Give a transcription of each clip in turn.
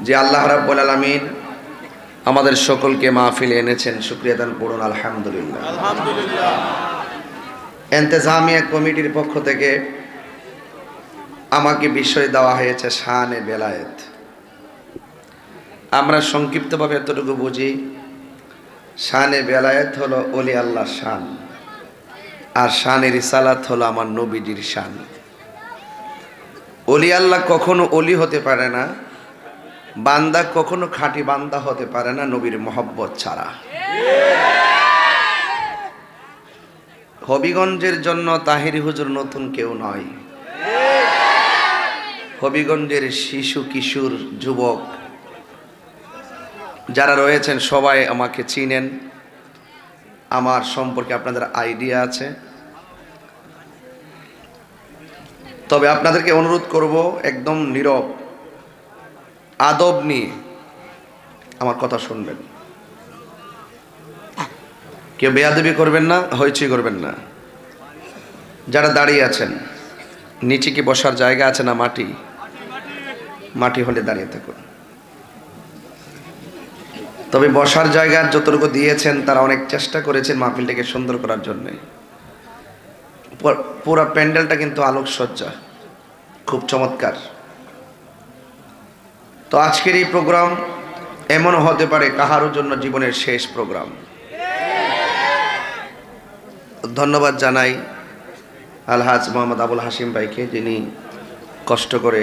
যে আল্লাহ রাব্বুল আলামিন আমাদের সকলকে মাহফিলে এনেছেন শুক্রিয়া দান পড়ুন আলহামদুলিল্লাহ। আলহামদুলিল্লাহ। এন্তেজামিয়া কমিটির পক্ষ থেকে আমাকে বিষয় দেওয়া হয়েছে শানে বেলায়েত। আমরা সংক্ষিপ্তভাবে এতটুকু বুঝি শানে বেলায়েত হলো অলি আল্লাহ শান আর শানের ইসালাত হলো আমার নবীজির শান। অলি আল্লাহ কখনো অলি হতে পারে না বান্দা কখনো খাঁটি বান্দা হতে পারে না নবীর মহব্বত ছাড়া। হবিগঞ্জের জন্য তাহির হুজুর নতুন কেউ নয়। হবিগঞ্জের শিশু কিশোর যুবক যারা রয়েছেন, সবাই আমাকে চিনেন। আমার সম্পর্কে আপনাদের আইডিয়া আছে। তবে আপনাদেরকে অনুরোধ করব, একদম নীরব আদব নিয়ে আমার কথা শুনবেন। কেউ বেয়াদবি করবেন না, হইচই করবেন না। যারা দাঁড়িয়ে আছেন, নিচে কি বসার জায়গা আছে না মাটি? মাটি হলে দাঁড়িয়ে থাকুন। তবে বসার জায়গা যতটুকু দিয়েছেন, তারা অনেক চেষ্টা করেছেন মাহফিলটাকে সুন্দর করার জন্যে। পুরো প্যান্ডেলটা কিন্তু আলোকসজ্জা। খুব চমৎকার। তো আজকের এই প্রোগ্রাম এমন হতে পারে কাহারও জন্য জীবনের শেষ প্রোগ্রাম। ধন্যবাদ জানাই আলহাজ মোহাম্মদ আবুল হাসিম ভাইকে, যিনি কষ্ট করে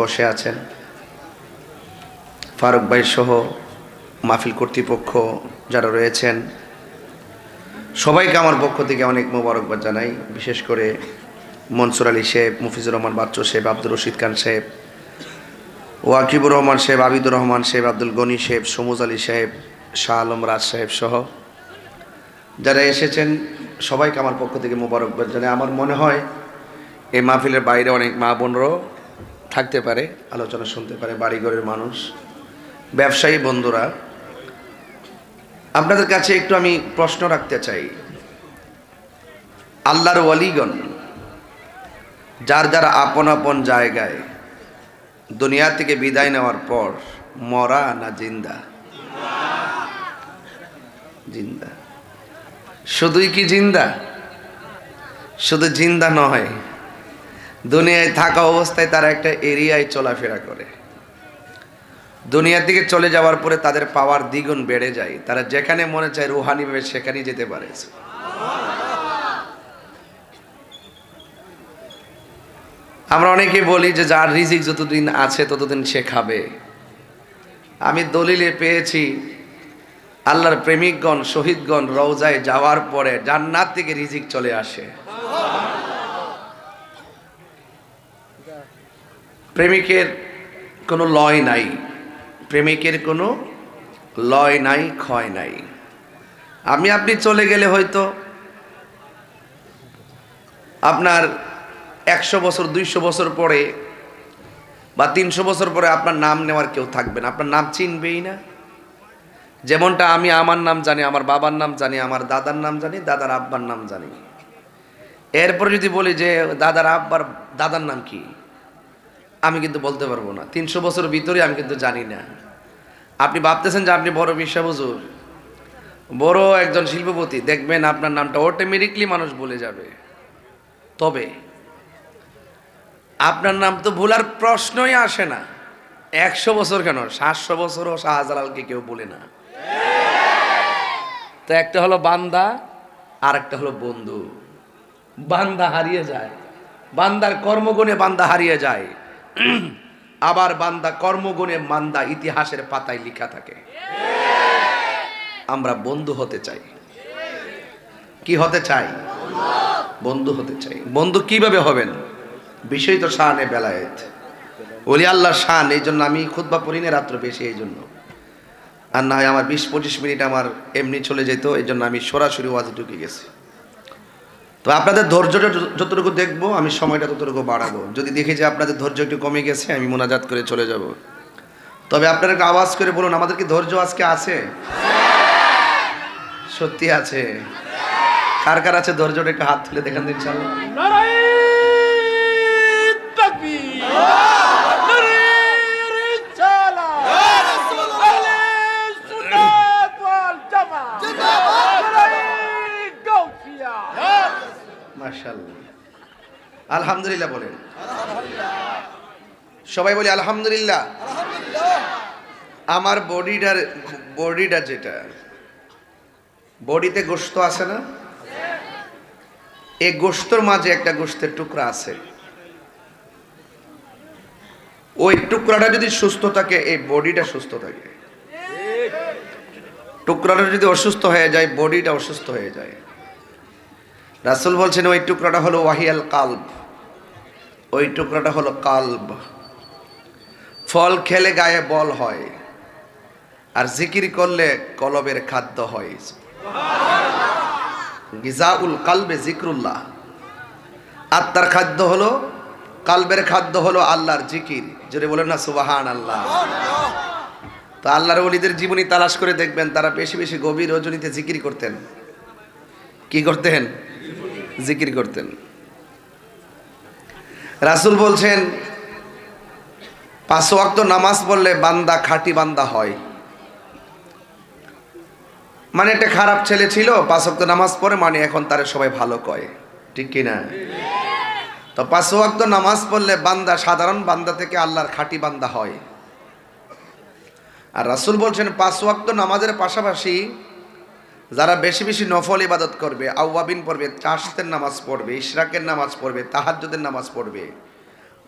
বসে আছেন। ফারুক ভাই সহ মাহফিল কর্তৃপক্ষ যারা রয়েছেন, সবাইকে আমার পক্ষ থেকে অনেক মোবারকবাদ জানাই। বিশেষ করে মনসুর আলী সাহেব মুফিজুর রহমান বাচ্চু সাহেব আব্দুর রশিদ খান সাহেব ওয়াকিবুর রহমান সাহেব, আবিদুর রহমান সাহেব, আব্দুল গনি সাহেব, সমুজ আলী সাহেব, শাহ আলম রাজ সাহেব সহ। যারা এসেছেন, সবাইকে আমার পক্ষ থেকে মোবারকবাদ জানাই। আমার মনে হয় এই মাহফিলের বাইরে অনেক মা বোনরাও থাকতে পারে, আলোচনা শুনতে পারে, বাড়িঘরের মানুষ, ব্যবসায়ী বন্ধুরা। আপনাদের কাছে একটু আমি প্রশ্ন রাখতে চাই। আল্লাহর ওয়ালিগণ যার যার আপন আপন জায়গায় দুনিয়া থেকে বিদায় নেওয়ার পর মরা না জিন্দা? জিন্দা। শুধুই কি জিন্দা? শুধু জিন্দা নয়, দুনিয়ায় থাকা অবস্থায় তারা একটা এরিয়ায় চলাফেরা করে। দুনিয়া থেকে চলে যাওয়ার পরে তাদের পাওয়ার দ্বিগুণ বেড়ে যায়। তারা যেখানে মনে চায় রুহানিভাবে সেখানেই যেতে পারে। আমরা অনেকে বলি যে যার রিজিক যতদিন আছে, ততদিন সে খাবে। আমি দলিলে পেয়েছি, আল্লাহর প্রেমিকগণ, শহীদগণ রওজায় যাওয়ার পরে জান্নাত থেকে রিজিক চলে আসে। প্রেমিকের কোনো লয় নাই। প্রেমিকের কোনো লয় নাই, ক্ষয় নাই। আমি, আপনি চলে গেলে হয়তো আপনার একশো বছর, দুইশো বছর পরে বা তিনশো বছর পরে আপনার নাম নেওয়ার কেউ থাকবে না। আপনার নাম চিনবেই না। যেমনটা আমি আমার নাম জানি, আমার বাবার নাম জানি, আমার দাদার নাম জানি, দাদার আব্বার নাম জানি। এরপরে যদি বলি যে দাদার আব্বার, দাদার নাম কি? আমি কিন্তু বলতে পারব না। তিনশো বছর ভিতরে আমি কিন্তু জানি না। আপনি ভাবতেছেন যে আপনি বড় বিশ্বা হুজুর? বড় একজন শিল্পপতি, দেখবেন আপনার নামটা অটোমেটিকলি মানুষ বলে যাবে। তবে আপনার নাম তো ভুলার প্রশ্নই আসে না। একশো বছর কেন? সাতশো বছরও শাহজালালকে কেউ বলে না। তো একটা হলো বান্দা আর একটা হলো বন্ধু। বান্দা হারিয়ে যায়। বান্দার কর্মগুণে বান্দা হারিয়ে যায়। আবার বান্দা কর্মগুণে মান্দা ইতিহাসের পাতায় লেখা থাকে। আমরা বন্ধু হতে চাই। কি হতে চাই? বন্ধু হতে চাই। বন্ধু কীভাবে হবেন? বিষয় তো শানে বেলায়েত। ওলি আল্লাহ শান, এই জন্য আমি খুদ্া পড়ি না রাত্র বেশি, এই জন্য। আর না হয় আমার বিশ পঁচিশ মিনিট আমার এমনি চলে যেত, এই জন্য আমি সরাসরি ওয়াজে ঢুকে গেছি। তো আপনাদের ধৈর্যটা যতটুকু দেখব, আমি সময়টা ততটুকু বাড়াবো। যদি দেখি যে আপনাদের ধৈর্য একটু কমে গেছে, আমি মোনাজাত করে চলে যাব। তবে আপনারা আওয়াজ করে বলুন, আমাদের কি ধৈর্য আজকে আছে? সত্যি আছে। কার কার আছে ধৈর্যটা একটু হাত তুলে দেখান দিন আলহামদুলিল্লাহ বলেন। সবাই বলি আলহামদুলিল্লাহ। আমার বডিটার, বডিটা যেটা, বডিতে গোস্ত আছে না? এই গোস্তর মাঝে একটা গোস্তের টুকরা আছে। ওই টুকরাটা যদি সুস্থ থাকে, এই বডিটা সুস্থ থাকে। টুকরাটা যদি অসুস্থ হয়ে যায়, বডিটা অসুস্থ হয়ে যায়। রাসুল বলছেন, ওই টুকরাটা হলো ওয়াহিয়াল কাল্ব। ওই টুকরাটা হলো কাল্ব। ফল খেলে গায়ে বল হয়, আর জিকির করলে কলবের খাদ্য হয়। গিজাউল কালবে জিক্রুল্লাহ। আত্মার খাদ্য হলো কালবের খাদ্য হলো আল্লাহর জিকির। যদি বলেন না সুবাহান আল্লাহ তো আল্লাহর ওলিদের জীবনী তালাশ করে দেখবেন, তারা বেশি বেশি গভীর রজনীতে জিকির করতেন। কি করতেন? জিকির করতেন। রাসুল বলছেন, পাঁচ ওয়াক্ত নামাজ পড়লে বান্দা খাঁটি বান্দা হয়। মানে একটা খারাপ ছেলে ছিল, পাঁচ ওয়াক্ত নামাজ পড়ে মানে এখন তারা সবাই ভালো কয়। ঠিক কি না তো পাঁচ ওয়াক্ত নামাজ পড়লে বান্দা, সাধারণ বান্দা থেকে আল্লাহর খাঁটি বান্দা হয়। আর রাসুল বলছেন, পাঁচ ওয়াক্ত নামাজের পাশাপাশি যারা বেশি বেশি নফল ইবাদত করবে, আউয়াবিন পড়বে চাষতের নামাজ পড়বে, ইশরাকের নামাজ পড়বে, তাহাজ্জুদের নামাজ পড়বে,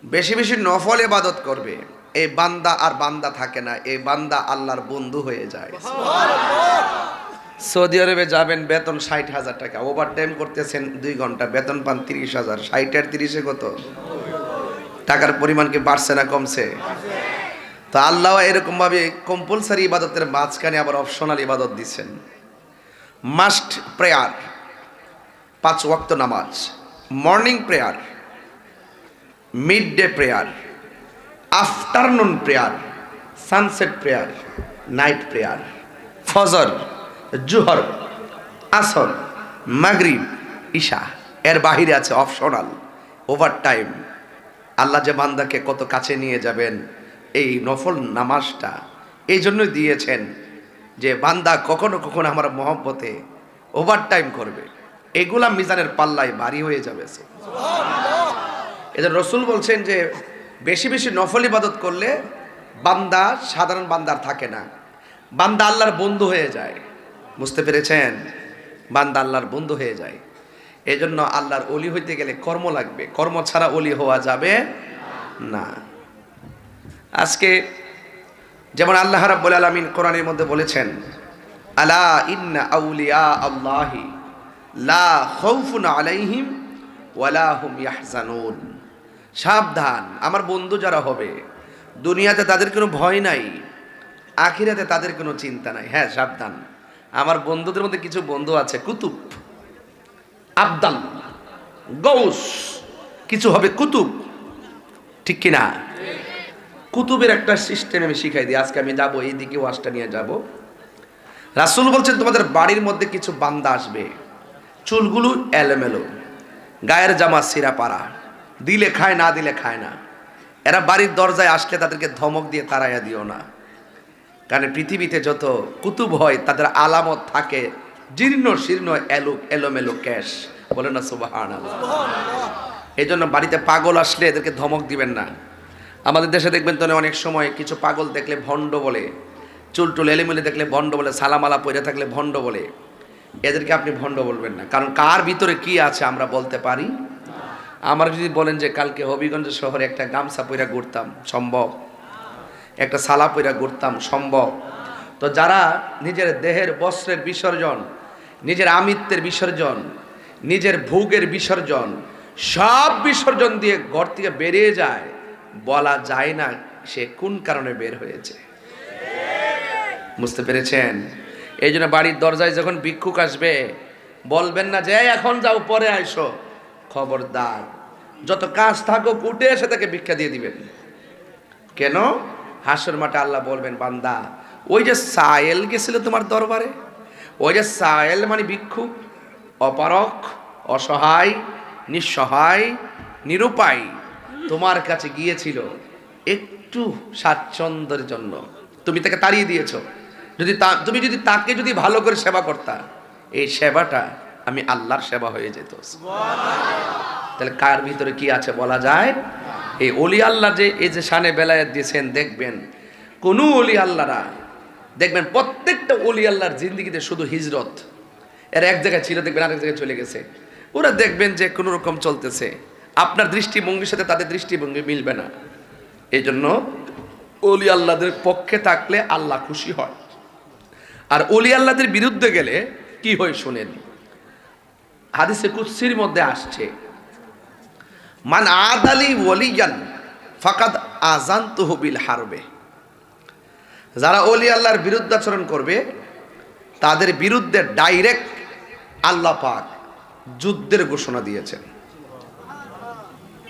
বেশি বেশি নফল ইবাদত করবে, এই বান্দা আর বান্দা থাকে না, এই বান্দা আল্লাহর বন্ধু হয়ে যায়। সৌদি আরবে যাবেন বেতন ষাট হাজার টাকা। ওভার টাইম করতেছেন দুই ঘণ্টা, বেতন পান তিরিশ হাজার। ষাট আর তিরিশে কত? টাকার পরিমাণ কি বাড়ছে না কমছে? তো আল্লাহ এরকমভাবে কম্পালসারি ইবাদতের মাঝখানে আবার অপশনাল ইবাদত দিচ্ছেন। মাস্ট প্রেয়ার পাঁচ ওয়াক্ত নামাজ। Morning prayer mid day prayer afternoon prayer sunset prayer night prayer ফজর। জুহর আসর মাগরিব ঈশা এর বাহিরে আছে অপশনাল ওভার টাইম আল্লাহ যে বান্দাকে কত কাছে নিয়ে যাবেন এই নফল নামাজটা এই জন্যই দিয়েছেন যে বান্দা কখনো কখনো আমার মহব্বতে ওভার টাইম করবে। এগুলা মিজানের পাল্লায় ভারী হয়ে যাবে এদের রসুল বলছেন যে বেশি বেশি নফল ইবাদত করলে বান্দা সাধারণ বান্দার থাকে না। বান্দা আল্লাহর বন্ধু হয়ে যায়। বুঝতে পেরেছেন? বান্দা আল্লাহর বন্ধু হয়ে যায়। এজন্য আল্লাহর অলি হইতে গেলে কর্ম লাগবে। কর্ম ছাড়া অলি হওয়া যাবে না। আজকে যেমন আল্লাহ রাব্বুল আলামিন কোরআনের মধ্যে বলেছেন, আলা ইন্না আউলিয়া আল্লাহি লা খাউফুন আলাইহিম ওয়ালা হুম ইয়াহজানুন। সাবধান, আমার বন্ধু যারা হবে, দুনিয়াতে তাদের কোনো ভয় নাই, আখিরাতে তাদের কোনো চিন্তা নাই। হ্যাঁ সাবধান। আমার বন্ধুদের মধ্যে কিছু বন্ধু আছে, কুতুব। আবদাল গৌস কিছু হবে কুতুব। ঠিক কিনা? কুতুবের একটা সিস্টেম আমি শিখাই দিই। আজকে আমি যাব এই দিকে ওয়াজটা নিয়ে যাব। রাসুল বলছেন, তোমাদের বাড়ির মধ্যে কিছু বান্দা আসবে। চুলগুলো এলোমেলো, গায়ের জামা সিরা পাড়া দিলে খায়, না দিলে খায় না। এরা বাড়ির দরজায় আসলে তাদেরকে ধমক দিয়ে তাড়াইয়া দিও না। কারণ পৃথিবীতে যত কুতুব হয় তাদের আলামত থাকে জীর্ণ শীর্ণ এলো এলোমেলো ক্যাশ। বলে না সুবাহান এই জন্য বাড়িতে পাগল আসলে এদেরকে ধমক দিবেন না। আমাদের দেশে দেখবেন তো অনেক সময় কিছু পাগল দেখলে ভণ্ড বলে চুল টুল এলেমেলে দেখলে ভণ্ড বলে সালামালা পরে থাকলে ভণ্ড বলে। এদেরকে আপনি ভণ্ড বলবেন না। কারণ কার ভিতরে কি আছে আমরা বলতে পারি? আমার যদি বলেন যে কালকে হবিগঞ্জ শহরে একটা গামছা পইরা ঘুরতাম সম্ভব? একটা সালা পইরা ঘুরতাম সম্ভব। তো যারা নিজের দেহের বস্ত্রের বিসর্জন, নিজের আমিত্বের বিসর্জন, নিজের ভোগের বিসর্জন, সব বিসর্জন দিয়ে ঘর থেকে বেরিয়ে যায়, বলা যায় না সে কোন কারণে বের হয়েছে। বুঝতে পেরেছেন? এই জন্য বাড়ির দরজায় যখন ভিক্ষুক আসবে, বলবেন না যে এখন যাও, পরে আইসো। খবরদার, যত কাজ থাকুক, উঠে এসে তাকে ভিক্ষা দিয়ে দিবেন। কেন? হাসর মাঠে আল্লাহ বলবেন, বান্দা, ওই যে সায়েল গেছিল তোমার দরবারে, ওই যে সায়েল মানে ভিক্ষুক অপারক, অসহায়, নিঃসহায়, নিরুপায়, তোমার কাছে গিয়েছিল একটু স্বাচ্ছন্দ্যের জন্য। তুমি তাকে তাড়িয়ে দিয়েছ। যদি তা তুমি যদি তাকে যদি ভালো করে সেবা করতা, এই সেবাটা আমি আল্লাহর সেবা হয়ে যেত। তাহলে কার ভিতরে কি আছে বলা যায়? এই অলি আল্লাহ যে, এই যে শানে বেলায় দিয়েছেন, দেখবেন কোন অলি আল্লাহরা, দেখবেন প্রত্যেকটা অলি আল্লাহর জিন্দিগিতে শুধু হিজরত। এর এক জায়গায় ছিল, দেখবেন আরেক জায়গায় চলে গেছে। ওরা দেখবেন যে কোনো রকম চলতেছে। আপনার দৃষ্টিভঙ্গির সাথে তাদের দৃষ্টিভঙ্গি মিলবে না। এই জন্য অলি আল্লাহদের পক্ষে থাকলে আল্লাহ খুশি হয়। আর অলি আল্লাহদের বিরুদ্ধে গেলে কি হয় শোনেন? হাদিসে কুৎসির মধ্যে আসছে মান আদালি ওলিয়ান, ফাকাদ আজান তহবিল হারবে। যারা অলি আল্লাহর বিরুদ্ধাচরণ করবে, তাদের বিরুদ্ধে ডাইরেক্ট আল্লাহ পাক যুদ্ধের ঘোষণা দিয়েছেন।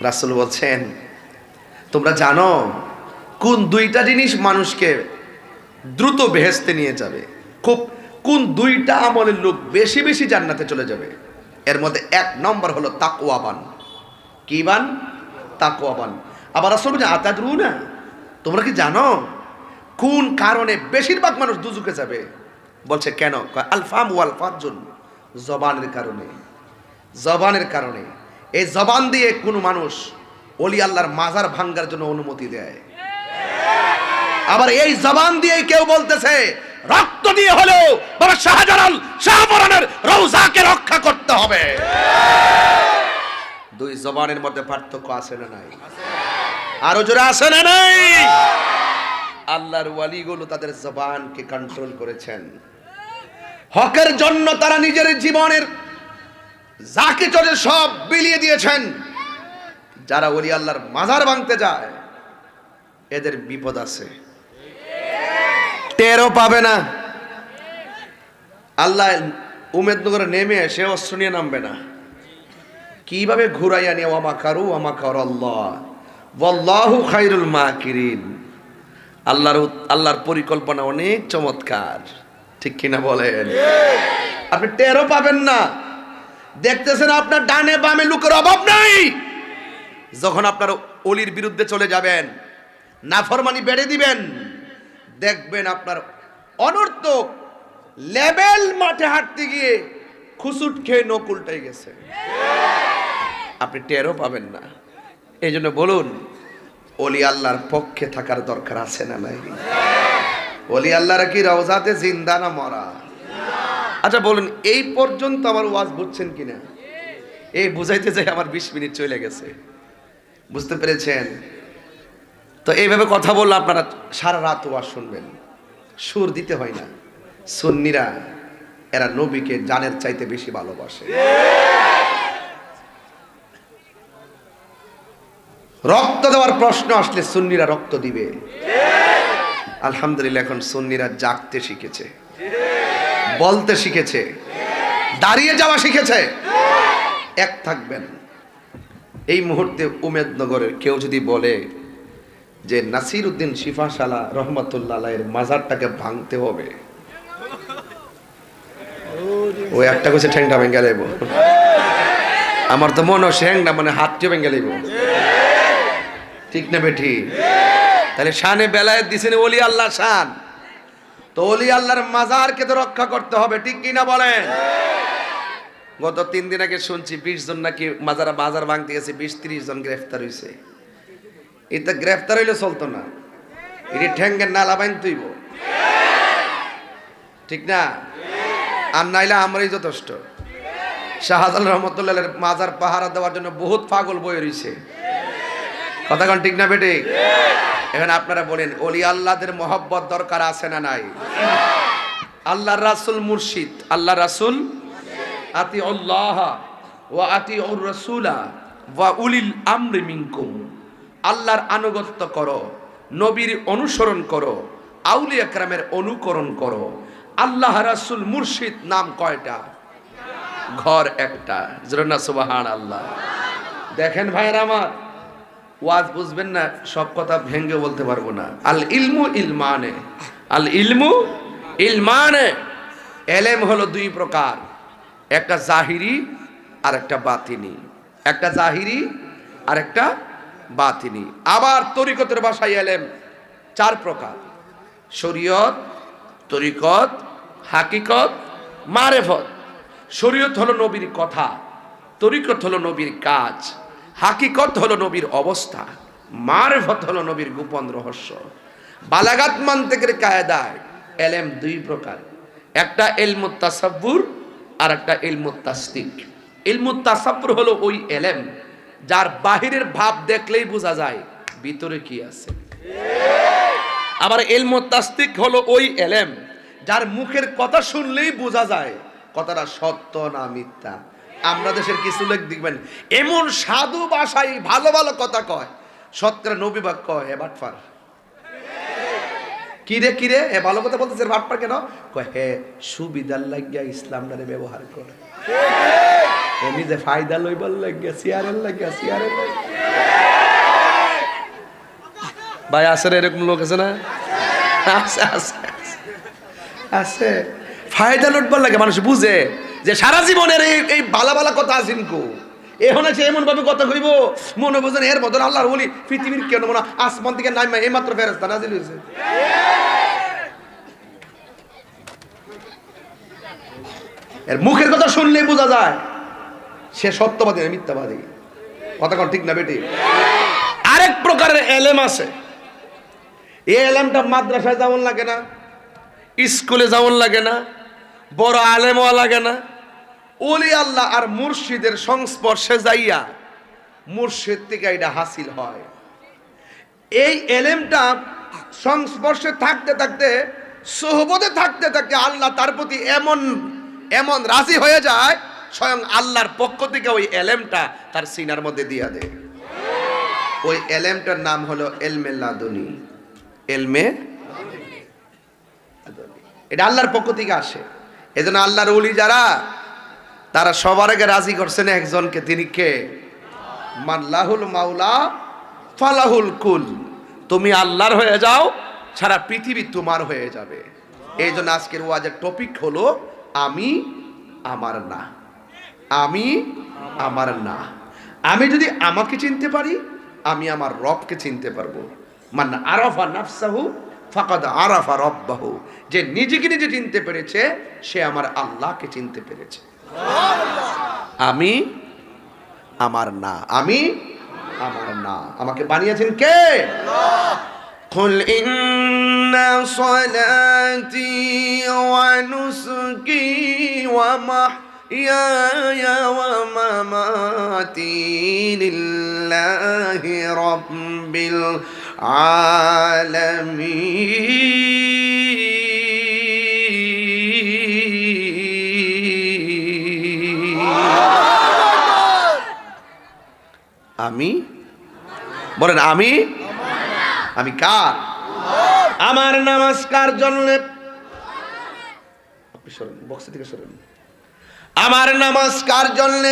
রাসুল বলছেন, তোমরা জানো, কোন দুইটা জিনিস মানুষকে দ্রুত বেহেস্তে নিয়ে যাবে, খুব কোন দুইটা আমলের লোক বেশি বেশি জান্নাতে চলে যাবে? এর মধ্যে এক নম্বর হলো তাকুয়াবান কি বান তাকুয়াবান আবার আসল বলছে আতাদরু না তোমরা কি জানো? কোন কারণে বেশিরভাগ মানুষ দুজুকে যাবে? বলছে, কেন? আলফাম ওয়াল ফাজুন জবানের কারণে। জবানের কারণে। এই জবান দিয়ে কোনো মানুষ অলি আল্লাহর মাজার ভাঙ্গার জন্য অনুমতি দেয়। আবার এই জবান দিয়ে কেউ বলতেছে, রক্ত দিয়ে হলেও বাবা শাহজালাল শাহপরানের রৌজাকে রক্ষা করতে হবে। দুই জবানের মধ্যে পার্থক্য আছে না নাই? আরও জোরে আছে না নাই? আল্লাহর ওয়ালিগুলো তাদের জবানকে কন্ট্রোল করেছেন। হকের জন্য তারা নিজের জীবনের যাকে চলে সব বিলিয়ে দিয়েছেন। যারা ওলি আল্লাহর মাজার ভাঙতে যায়, এদের বিপদ আছে। টেরও পাবে না। আল্লাহ উমেদনগরে নেমে সে অস্ত্র নিয়ে নামবে না। কীভাবে ঘুরাইয়া নিয়ে ওয়ামা কারু ওয়ামা কর আল্লাহ খাইরুল মাকিরিন। আল্লাহর আল্লাহর পরিকল্পনা অনেক চমৎকার। ঠিক কিনা বলেন? আপনি টেরও পাবেন না। দেখতেছেন আপনার ডানে বামে লোকের অভাব নাই। যখন আপনার অলির বিরুদ্ধে চলে যাবেন, নাফরমানি বেড়ে দিবেন, দেখবেন আপনার অনর্থক লেভেল মাঠে হাঁটতে গিয়ে খুসুট খেয়ে নখ উল্টাই গেছে। আপনি টেরও পাবেন না। এই জন্য বলুন অলি আল্লাহর পক্ষে থাকার দরকার আছে না নাই? অলি আল্লাহরা কি রওজাতে জিন্দা না মরা? আচ্ছা বলুন, এই পর্যন্ত আমার ওয়াজ বুঝছেন কিনা? এই বুঝাইতে যাই আমার বিশ মিনিট চলে গেছে। বুঝতে পেরেছেন? তো এইভাবে কথা বললে আপনারা সারা রাত ওয়াজ শুনবেন। সুর দিতে হয় না। সুন্নিরা, এরা নবীকে জানের চাইতে বেশি ভালোবাসে। রক্ত দেওয়ার প্রশ্ন আসলে সুন্নিরা রক্ত দিবে। আলহামদুলিল্লাহ, এখন সুন্নিরা জাগতে শিখেছে। বলতে শিখেছে। দাঁড়িয়ে যাওয়া শিখেছে। এক থাকবেন। এই মুহূর্তে উমেদনগরের কেউ যদি বলে যে নাসির উদ্দিন শিফাশালা রহমতুল্লাহ এর মাজারটাকে ভাঙতে হবে, ও একটা কইছে ঠ্যাংটা ভেঙে লাইব। আমার তো মনে হয় ঠ্যাংটা মানে হাতটিও ভেঙে লাইব। ঠিক না বেঠি? তাহলে শানে বেলায় দিছেন ওলি আল্লাহ শান। তো ওলি আল্লাহর মাজারকে তো রক্ষা করতে হবে, ঠিক কি না বলেন? গত তিন দিন আগে শুনছি, বিশ জন নাকি মাজারা বাজার ভাঙতে গেছে, বিশ ত্রিশ জন গ্রেফতার হয়েছে এটা গ্রেফতার হইলে চলতো না। এটি ঠ্যাঙ্গের নালা বাইন তুইব। ঠিক না? আর নাইলে আমরাই যথেষ্ট। শাহজালাল রহমতুল্লাহ মাজার পাহারা দেওয়ার জন্য বহুত পাগল বই রয়েছে কথা ঠিক না বেটে এখন আপনারা বলেন অলি আল্লাহদের মহব্বত দরকার আছে না নাই? আল্লাহ রাসুল মুর্শিদ, আল্লাহ রাসুল আতি আল্লাহ ওয়া আতি ওর রসুলা ওয়া উলিল আমরি মিনকুম। আল্লাহর আনুগত্য করো, নবীর অনুসরণ করো আউলি একরামের অনুকরণ করো। আল্লাহ রাসুল মুর্শিদ নাম কয়টা? ঘর একটা। জরনা সুবাহান আল্লাহ দেখেন ভাইয়ের আমার ওয়াজ বুঝবেন না, সব কথা ভেঙ্গে বলতে পারব না। আল ইলমু ইলমানে। আল ইলমু ইলমানে। এলেম হলো দুই প্রকার। একটা জাহিরি আর একটা বাতিনি। একটা জাহিরি আর একটা বাতিনি। আবার তরিকতের ভাষায় এলেম, চার প্রকার। শরীয়ত, তরিকত, হাকিকত, মারেফত। শরীয়ত হলো নবীর কথা, তরিকত হলো নবীর কাজ। হাকিকত হলো নবীর অবস্থা, মারেফত হলো নবীর গোপন রহস্য। বালাগাত মান্তেকের কায়দায় এলেম দুই প্রকার, একটা এলমুত তাসাব্বুর আর একটা এলমুত তাসদিক এলমুত তাসাব্বুর হলো ওই এলেম যার বাহিরের ভাব দেখলেই বোঝা যায় ভিতরে কি আছে। আবার এলমুত তাসদিক হলো ওই এলেম যার মুখের কথা শুনলেই বোঝা যায় কথাটা সত্য না মিথ্যা। আমরা দেশের কিছু লোক দেখবেন, এমন সাধু ভাষায় ভালো ভালো কথা কয় সৎকার নবী বাক্য কয় এ বাটফার কিরে কিরে এ ভালো কথা বলতেছে বাটফার কেন? কয়, হে, সুবিধার লাগিয়া ইসলামটারে ব্যবহার করে। এমনি যে ফায়দা লইবার লাগিয়া, সিয়ারের লাগিয়া, সিয়ারের ভাই, আছে এরকম লোক আছে না? আছে আছে। আছে। ফায়দা লুটবার লাগে, মানুষ বুঝে। যে সারা জীবনের এই এই বালা বালা কথা আছেন কো এখন আছে এমন ভাবে কথা কইব, মনে বোঝেন এর বদল আল্লাহর বলি পৃথিবীর কেন মনে আসমান থেকে নাইমা এই মাত্র ফেরেস্তা নাজিল হয়েছে এর মুখের কথা শুনলেই বোঝা যায়, সে সত্যবাদী না মিথ্যাবাদী। কথা কোন ঠিক না বেটি? আরেক প্রকারের এলেম আছে। এই এলেমটা মাদ্রাসায় যেমন লাগে না, স্কুলে যেমন লাগে না, বড় আলেমও লাগে না ওলি আল্লাহ আর মুর্শিদের সংস্পর্শে যাইয়া মুর্শিদ থেকে এটা হাসিল হয়। এই এলেমটা সংস্পর্শে থাকতে থাকতে, সোহবতে থাকতে থাকতে আল্লাহ তার প্রতি এমন এমন রাজি হয়ে যায়, স্বয়ং আল্লাহর পক্ষ থেকে ওই এলেমটা তার সিনার মধ্যে দিয়া দেয়। ওই এলেমটার নাম হলো এলমে লাদুনি। এলমে এটা আল্লাহর পক্ষ থেকে আসে। এজন্য আল্লাহর উলি যারা তারা সবার আগে রাজি করছেন একজনকে, তিনি কে? মাল্লাহুল মাওলা ফালাহুল কুল। তুমি আল্লাহর হয়ে যাও, সারা পৃথিবী তোমার হয়ে যাবে। এই জন্য আজকের ওয়াজের টপিক হলো, আমি আমার না। আমি আমার না। আমি যদি আমাকে চিনতে পারি, আমি আমার রবকে চিনতে পারব। মানে আরাফা নাফসাহু, ফাকাদ আরাফা রব্বাহু। যে নিজেকে নিজে চিনতে পেরেছে, সে আমার আল্লাহকে চিনতে পেরেছে। আমি আমার না আমি আমার না আমাকে বানিয়েছেন কে قل إن صلاتي ونسكي ومحياي ومماتي لله رب العالمين আমি? বলেন, আমি? আমি কার? আমার নামাজ কার জন্য আপনি সরেন বক্স থেকে সরেন। আমার নামাজ কার জন্য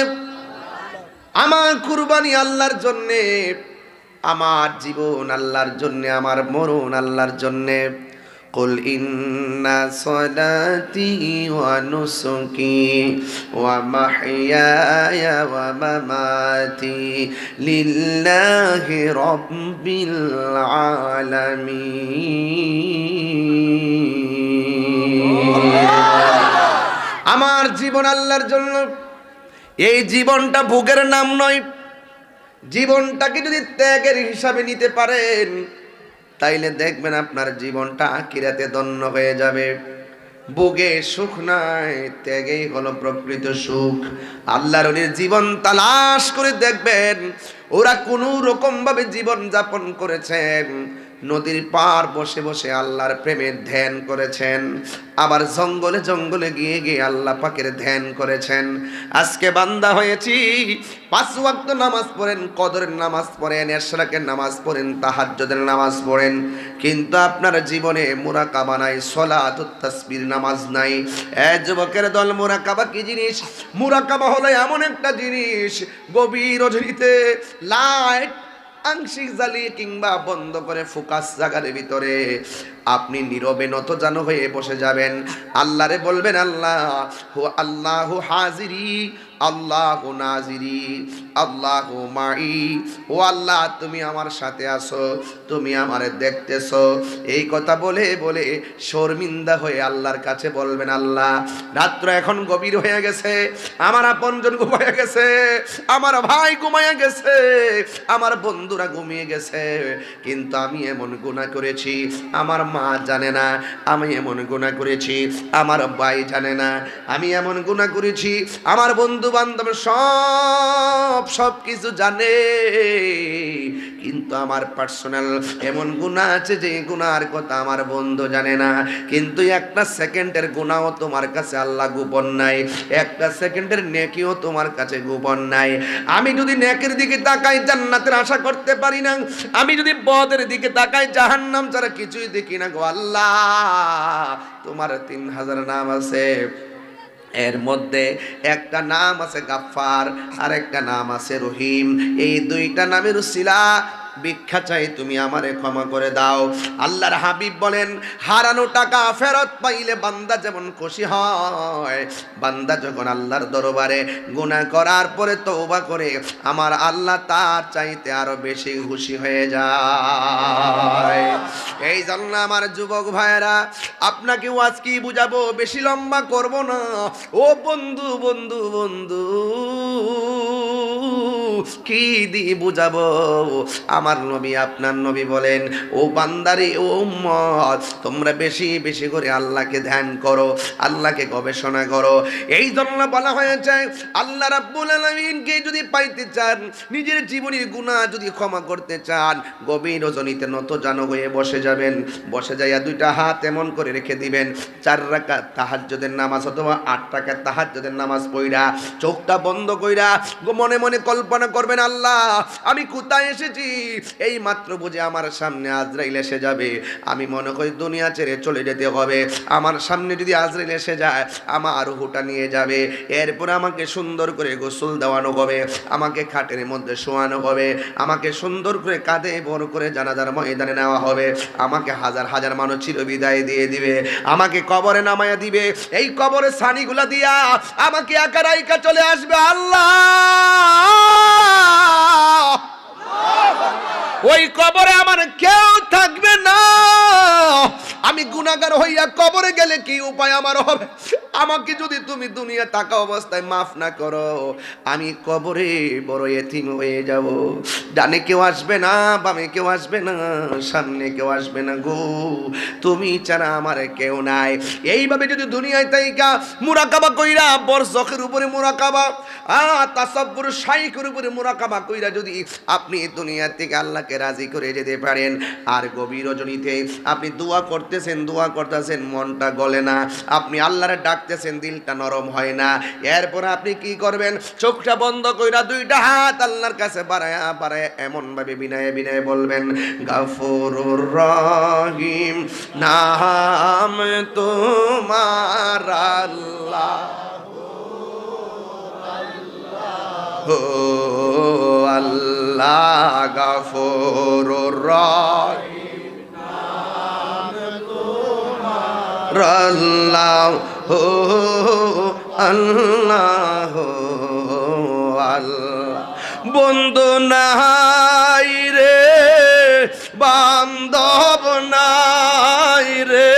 আমার কুরবানি আল্লাহর জন্যে, আমার জীবন আল্লাহর জন্যে, আমার মরণ আল্লাহর জন্যে قل إن صلاتي ونسكي ومحياي ومماتي لله رب العالمين আমার জীবন আল্লাহর জন্য এই জীবনটা ভোগের নাম নয় জীবনটাকে যদি ত্যাগের হিসাবে নিতে পারেন তাইলে দেখবেন আপনার জীবনটা আকিরাতে দন্য হয়ে যাবে। বুগে সুখ নাই, ত্যাগেই হলো প্রকৃত সুখ। আল্লাহর জীবন তালাশ করে দেখবেন, ওরা কোনো রকম ভাবে জীবন যাপন করেছেন। নদীর পার বসে বসে আল্লাহর প্রেমের ধ্যান করেছেন। আবার জঙ্গলে জঙ্গলে গিয়ে গিয়ে আল্লাহ পাকের ধ্যান করেছেন। আজকে বান্দা হয়েছি, পাঁচ ওয়াক্ত নামাজ পড়েন, কদরের নামাজ পড়েন এশরাকের নামাজ পড়েন, তাহাজ্জুদের নামাজ পড়েন। কিন্তু আপনার জীবনে মুরাকাবা নাই সলাত তাসবির নামাজ নাই। এ যুবকের দল, মুরাকাবা কি জিনিস? মুরাকাবা হলো এমন একটা জিনিস, গভীর রজনীতে লাইট আংশিক জ্বালিয়ে কিংবা বন্ধ করে ফোকাস জাগারের ভিতরে। আপনি নীরবে নত যেন হয়ে বসে যাবেন। আল্লাহরে বলবেন, আল্লাহ হু আল্লাহ হাজিরি, আল্লাহ নাজিরি, আল্লাহ মাই ও আল্লাহ, তুমি আমার সাথে আসো তুমি আমারে দেখতেছো। এই কথা বলে বলে শর্মিন্দা হয়ে আল্লাহর কাছে বলবেন, আল্লাহ, রাত্র এখন গভীর হয়ে গেছে, আমার আপনজন ঘুমায় গেছে, আমার ভাই ঘুমায় গেছে, আমার বন্ধুরা ঘুমিয়ে গেছে, কিন্তু আমি এমন গুণা করেছি, আমার মা জানে না, আমি এমন গুণা করেছি, আমার ভাই জানে না, আমি এমন গুণা করেছি, আমার বন্ধু বান্ধব সব সব কিছু জানে। কিন্তু আমার পার্সোনাল এমন গুণা আছে যে গুণার কথা আমার বন্ধু জানে না। কিন্তু একটা সেকেন্ডের গুণাও তোমার কাছে আল্লাহ গোপন নাই, একটা সেকেন্ডের নেকিও তোমার কাছে গোপন নাই। আমি যদি নেকের দিকে তাকাই জান্নাতের আশা করতে পারি না, আমি যদি বদের দিকে তাকাই জাহান্নাম ছাড়া কিছুই দেখি না গো আল্লাহ? তোমার তিন হাজার নাম আছে। এর মধ্যে একটা নাম আছে গাফার আর একটা নাম আছে রহিম। এই দুইটা নামের শিলা ভিক্ষা চাই, তুমি আমারে ক্ষমা করে দাও। আল্লাহর হাবিব বলেন, হারানো টাকা ফেরত পাইলে বান্দা যেমন খুশি হয়, বান্দা যখন আল্লাহর দরবারে গুনাহ করার পরে তওবা করে, আমার আল্লাহ তার চাইতে আরও বেশি খুশি হয়ে যায়। এই জন্য আমার যুবক ভাইয়েরা, আপনাকে আজ কি বুঝাবো? বেশি লম্বা করব না। ও বন্ধু বন্ধু বন্ধু, কি দিয়ে বুঝাবো? আমার নবী, আপনার নবী বলেন, ও বান্দারি, ও উম্মত, তোমরা বেশি বেশি করে আল্লাহকে ধ্যান করো, আল্লাহকে গবেষণা করো। এই জন্য বলা হয়েছে, আল্লাহ রাব্বুল আলামিনকে যদি পাইতে চান, নিজের জীবনের গুনাহ যদি ক্ষমা করতে চান, গভীর রজনীতে নত জানো হয়ে বসে যাবেন। বসে যাইয়া দুইটা হাত এমন করে রেখে দিবেন, চার রাকাত তাহাজ্জুদের নামাজ অথবা আট টাকার তাহাজ্জুদের নামাজ পড়া চোখটা বন্ধ কইরা মনে মনে কল্পনা করবেন, আল্লাহ, আমি কোথায় এসেছি? এই মাত্র বুঝে আমার সামনে আজরাইল এসে যাবে। আমি মনে করি দুনিয়া ছেড়ে চলে যেতে হবে। আমার সামনে যদি আজরাইল এসে যায়, আমার হুটা নিয়ে যাবে। এরপর আমাকে সুন্দর করে গোসল দেওয়ানো হবে, আমাকে খাটের মধ্যে শোয়ানো হবে, আমাকে সুন্দর করে কাঁধে বড় করে জানাজার ময়দানে নেওয়া হবে। আমাকে হাজার হাজার মানুষ চির বিদায় দিয়ে দিবে, আমাকে কবরে নামায়া দিবে। এই কবরে সানিগুলা দিয়া আমাকে একা রাইকা চলে আসবে। আল্লাহ আমি গুনাগার হইয়া কবরে গেলে কি উপায় আমার হবে? আমাকে যদি তুমি দুনিয়া টাকা অবস্থায় মাফ না করো, আমি কবরে বড় এতিম হয়ে যাব। ডানে কেউ আসবে না, বামে কেউ আসবে না, সামনে কেউ আসবে না গো। তুমি ছাড়া আমার কেউ নাই। এইভাবে যদি দুনিয়ায় তাই তাইকা মুরাকাবা কইরা বর বরজখের উপরে মুরাকাবা আ তাসাব্বুর শাইখের উপরে মুরাকাবা কইরা যদি আপনি দুনিয়া থেকে আল্লাহকে রাজি করে যেতে পারেন, আর গভীর রজনীতে আপনি দোয়া করতেছেন দোয়া করতেছেন, মনটা গলে না। আপনি আল্লাহরে ডাকতেছেন দিলটা নরম হয় না। এরপর আপনি কি করবেন? চোখটা বন্ধ কইরা দুইটা হাত আল্লাহর কাছে বাড়ায়া এমন ভাবে বিনয়ে বিনয়ে বলবেন, গাফুরুর রহিম, নাম তোমার আল্লাহ। ও আল্লাহ, গাফুরুর রহিম আল্লাহ। হো আল্লাহ আল্লাহ। বন্ধু নাই রে, বান্ধব নাই রে,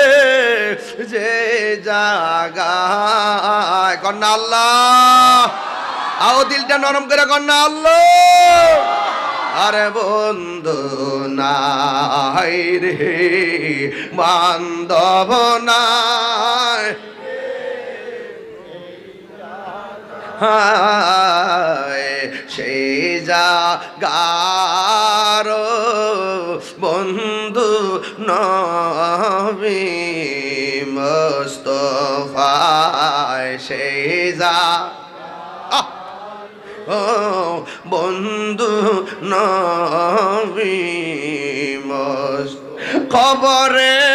যে জাগায় কন্যা আল্লাহ। আও দিলটা নরম করে কন্যা আল্লাহ। আরে বন্ধু নাই রে, বান্ধব নাই হায়। সেই জাগার বন্ধু নবী মস্তফায় সেই যা ও বন্ধু নবী মস্ত কবরে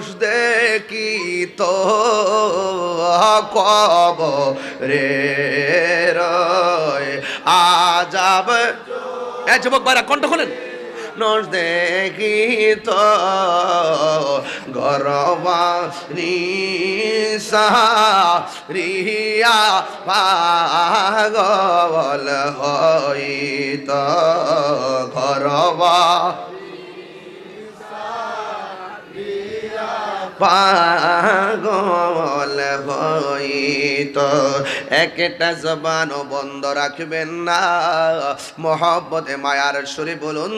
মানুষ দেখি তো কবরে আজাব। এ যুবক ভাইরা, কণ্ঠ খোলেন। নস দেখিত গরবা নিসা রিয়া পাগল হইত। ঘরবা পাগল হইত। একটা জবানও বন্ধ রাখবেন না। মোহব্বতে, মায়ার সুরে বলুন,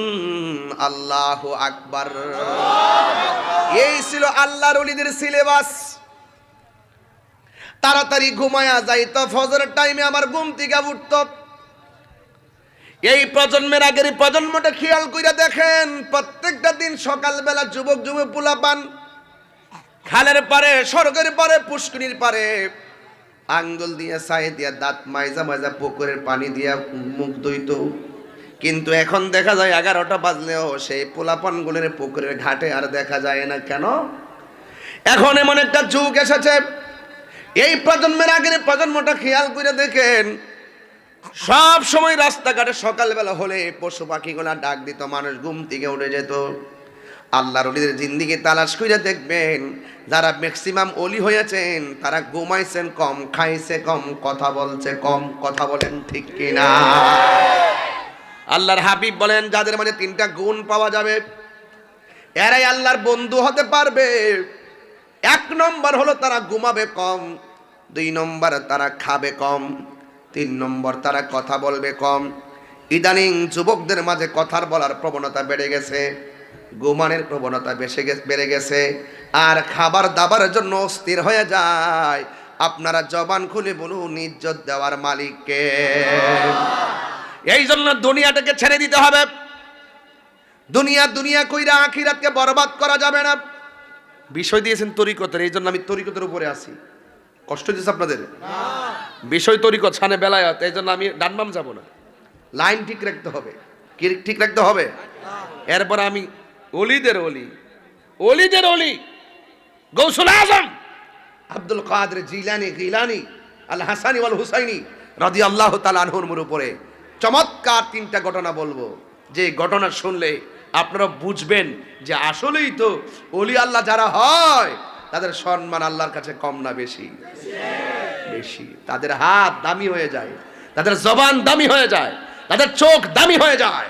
আল্লাহ আকবার। এই ছিল আল্লাহর অলিদের সিলেবাস। তাড়াতাড়ি ঘুমায়া যাইতো, ফজরের টাইমে আমার ঘুম থেকে উঠত। এই প্রজন্মের আগের প্রজন্মটা খেয়াল কইরা দেখেন, প্রত্যেকটা দিন সকালবেলা যুবক যুবক পোলা পান খালের পারে স্বর্গের পারে পুষ্করির পারে। আঙ্গুল দিয়ে সাই দিয়া, দাঁত মাইজা মাইজা, পুকুরের পানি দিয়া মুখ ধুইত। কিন্তু এখন দেখা যায় এগারোটা বাজলেও সেই পোলাপানগুলোর পুকুরের ঘাটে আর দেখা যায় না। কেন? এখন এমন একটা যুগ এসেছে। এই প্রজন্মের আগের প্রজন্মটা খেয়াল করে দেখেন, সব সময় রাস্তাঘাটে সকালবেলা হলে পশু পাখিগুলা ডাক দিত, মানুষ ঘুম থেকে উঠে যেত। আল্লাহর অলিদের জিন্দিগি তালাশ করে দেখবেন, যারা ম্যাক্সিমাম অলি হয়েছেন তারা ঘুমাইছেন কম, খাইছে কম, কথা বলছে কম, কথা বলেন ঠিক কিনা? আল্লাহর হাবিব বলেন, যাদের মানে তিনটা গুণ পাওয়া যাবে, এরাই আল্লাহর বন্ধু হতে পারবে। এক নম্বর হলো তারা ঘুমাবে কম, দুই নম্বর তারা খাবে কম, তিন নম্বর তারা কথা বলবে কম। ইদানিং যুবকদের মাঝে কথার বলার প্রবণতা বেড়ে গেছে। ঘুমানের প্রবণতা বেশি বেড়ে গেছে। আর খাবার দাবারের জন্য অস্থির হয়ে যায়। আপনারা জবান খুলে বলুন, ইজ্জত দেওয়ার মালিককে। এই জন্য দুনিয়াটাকে ছেড়ে দিতে হবে। দুনিয়া দুনিয়া কইরা আখিরাতকে বরবাদ করা যাবে না। বিষয় দিয়েছেন তরিকতের, এই জন্য আমি তরিকতের উপরে আছি। কষ্ট দিয়েছে আপনাদের? বিষয় তরিকত সানে বেলায়ত এই জন্য আমি ডানবাম যাব না। লাইন ঠিক রাখতে হবে। ঠিক রাখতে হবে? এরপর আমি অলিদের অলি। অলিদের অলি। গৌসুল আজম। আব্দুল কাদের জিলানি গিলানি আল হাসানি ওয়াল হুসাইনি রাদি আল্লাহ তালানহুর উপরে। চমৎকার তিনটা ঘটনা বলব। যে ঘটনা শুনলে আপনারা বুঝবেন যে আসলেই তো অলি আল্লাহ যারা হয় তাদের সম্মান আল্লাহর কাছে কম না বেশি? বেশি। তাদের হাত দামি হয়ে যায় তাদের জবান দামি হয়ে যায় তাদের চোখ দামি হয়ে যায়।